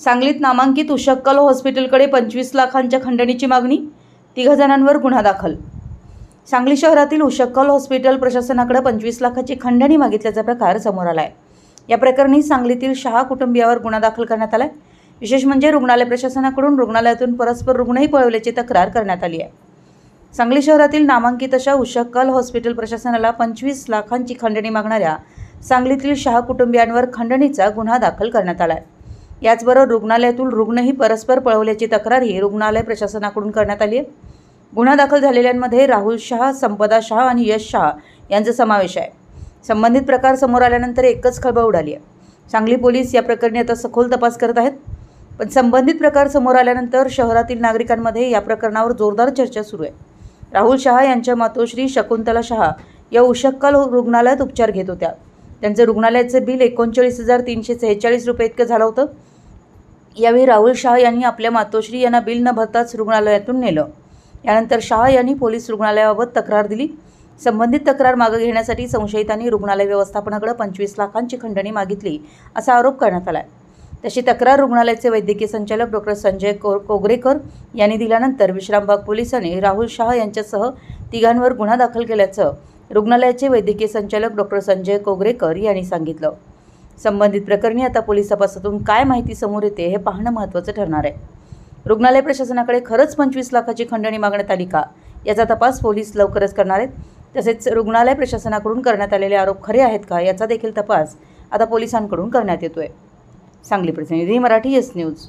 सांगलीत नामांकित उशक्कल हॉस्पिटलकडे पंचवीस लाखांच्या खंडणीची मागणी तिघ जणांवर गुन्हा दाखल. सांगली शहरातील उशक्कल हॉस्पिटल प्रशासनाकडे पंचवीस लाखाची खंडणी मागितल्याचा प्रकार समोर आला आहे या प्रकरणी सांगलीतील शहा कुटुंबियावर गुन्हा दाखल करण्यात आला आहे विशेष म्हणजे रुग्णालय प्रशासनाकडून रुग्णालयातून परस्पर रुग्णही पळवल्याची तक्रार करण्यात आली आहे. सांगली शहरातील नामांकित अशा उशक्कल हॉस्पिटल प्रशासनाला पंचवीस लाखांची खंडणी मागणाऱ्या सांगलीतील शहा कुटुंबियांवर खंडणीचा गुन्हा दाखल करण्यात आला आहे याचबरोबर रुग्णालयातून रुग्णही परस्पर पळवल्याची तक्रारही रुग्णालय प्रशासनाकडून करण्यात आली आहे. गुन्हा दाखल झालेल्यांमध्ये राहुल शाह संपदा शहा आणि यश शाह यांचा समावेश आहे. संबंधित प्रकार समोर आल्यानंतर एकच खळबळ उडाली आहे. सांगली पोलीस या प्रकरणी आता सखोल तपास करत आहेत. पण संबंधित प्रकार समोर आल्यानंतर शहरातील नागरिकांमध्ये या प्रकरणावर जोरदार चर्चा सुरू आहे. राहुल शहा यांच्या मातोश्री शकुंतला शहा या उशक्कल रुग्णालयात उपचार घेत होत्या. त्यांचं रुग्णालयाचं बिल एकोणचाळीस हजार तीनशे सेहेचाळीस रुपये इतकं झालं होतं. यावेळी राहुल शाह यांनी आपल्या मातोश्री यांना बिल न भरताच रुग्णालयातून नेलं. यानंतर शहा यांनी पोलीस रुग्णालयाबाबत तक्रार दिली. संबंधित तक्रार मागे घेण्यासाठी संशयितांनी रुग्णालय व्यवस्थापनाकडे पंचवीस लाखांची खंडणी मागितली असा आरोप करण्यात आला आहे तशी तक्रार रुग्णालयाचे वैद्यकीय संचालक डॉक्टर संजय को कोगरेकर यांनी दिल्यानंतर विश्रामबाग पोलिसांनी राहुल शाह यांच्यासह तिघांवर गुन्हा दाखल केल्याचं रुग्णालयाचे वैद्यकीय संचालक डॉक्टर संजय कोगरेकर यांनी सांगितलं. संबंधित प्रकरणी आता पोलीस तपासातून काय माहिती समोर येते हे पाहणं महत्त्वाचं ठरणार आहे. रुग्णालय प्रशासनाकडे खरंच पंचवीस लाखाची खंडणी मागण्यात आली का? याचा तपास पोलीस लवकरच करणार आहेत. तसेच रुग्णालय प्रशासनाकडून करण्यात आलेले आरोप खरे आहेत का याचा देखील तपास आता पोलिसांकडून करण्यात येतोय. सांगली प्रतिनिधी मराठी एस न्यूज.